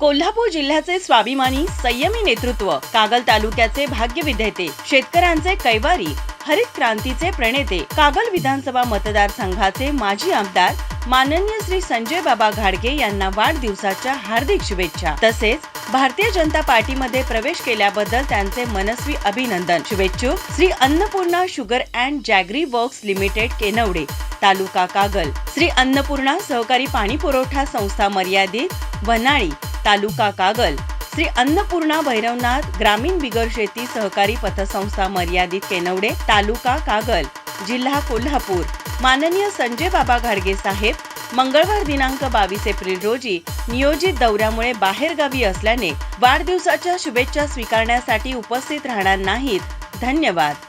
कोल्हापूर जिल्ह्याचे स्वाभिमानी संयमी नेतृत्व कागल तालुक्याचे भाग्य विधेते शेतकऱ्यांचे कैवारी हरित क्रांतीचे प्रणेते कागल विधानसभा मतदारसंघाचे माजी आमदार माननीय श्री संजय बाबा घाडगे यांना वाढदिवसाच्या हार्दिक शुभेच्छा. तसेच भारतीय जनता पार्टीमध्ये प्रवेश केल्याबद्दल त्यांचे मनस्वी अभिनंदन. शुभेच्छुक Shri Annapurna sugar and jaggery works limited Kenwade तालुका कागल. श्री अन्नपूर्णा सहकारी पाणी पुरवठा संस्था मर्यादित वनाळी तालुका कागल. श्री अन्नपूर्णा भैरवनाथ ग्रामीण बिगर शेती सहकारी पतसंस्था मर्यादित केनवडे तालुका कागल जिल्हा कोल्हापूर. माननीय संजय बाबा घाडगे साहेब मंगळवार दिनांक बावीस एप्रिल रोजी नियोजित दौऱ्यामुळे बाहेरगावी असल्याने वाढदिवसाच्या शुभेच्छा स्वीकारण्यासाठी उपस्थित राहणार नाहीत. धन्यवाद.